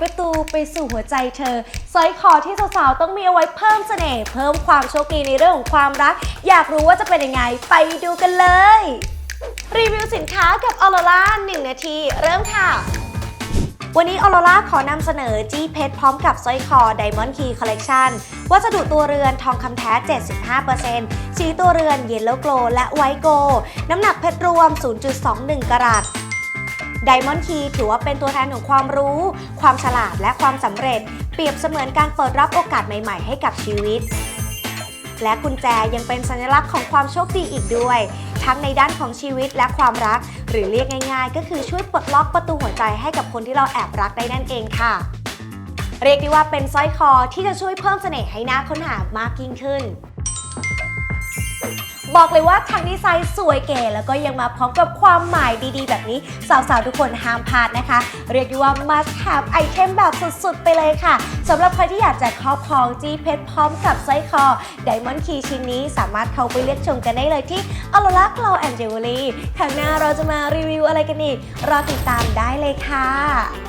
ประตูไปสู่หัวใจเธอสร้อยคอที่สาวๆต้องมีเอาไว้เพิ่มเสน่ห์เพิ่มความโชคดีในเรื่องของความรัก อยากรู้ว่าจะเป็นยังไงไปดูกันเลย รีวิวสินค้ากับออโรล่า1นาที เริ่มค่ะวันนี้ออโรล่าขอนำเสนอจี้เพชรพร้อมกับสร้อยคอ Diamond Key Collection วัสดุตัวเรือนทองคำแท้ 75%สีตัวเรือนเยลโลโกลและไวโก น้ำหนักเพชรรวม 0.21 กรัต ไดมอนคีถือว่าเป็นตัวแทนของความรู้ ความฉลาดและความสำเร็จ เปรียบเสมือนการเปิดรับโอกาสใหม่ๆ ให้กับชีวิต และกุญแจยังเป็นสัญลักษณ์ของความโชคดีอีกด้วย ทั้งในด้านของชีวิตและความรัก หรือเรียกง่าย ๆ ก็คือช่วยปลดล็อกประตูหัวใจให้กับคนที่เราแอบรักได้นั่นเองค่ะ เรียกได้ว่าเป็นสร้อยคอที่จะช่วยเพิ่มเสน่ห์ให้น่าค้นหามากยิ่งขึ้น บอกเลยว่าทั้งดีไซน์สวยเก๋แล้วก็ยังมาพร้อมกับความหมายดีๆ แบบนี้ สาวๆ ทุกคนห้ามพลาดนะคะ เรียกได้ว่า must have item แบบสุดๆ ไปเลยค่ะสำหรับใครที่อยากจะครอบครองจีเพชรพร้อมกับสร้อยคอ Diamond Key ชิ้นนี้สามารถเข้าไปเลือกชมกันได้เลยที่ a l o l a Glow and Jewelry ครั้งหน้าเราจะมารีวิวอะไรกันอีกรอติดตามได้เลยค่ะ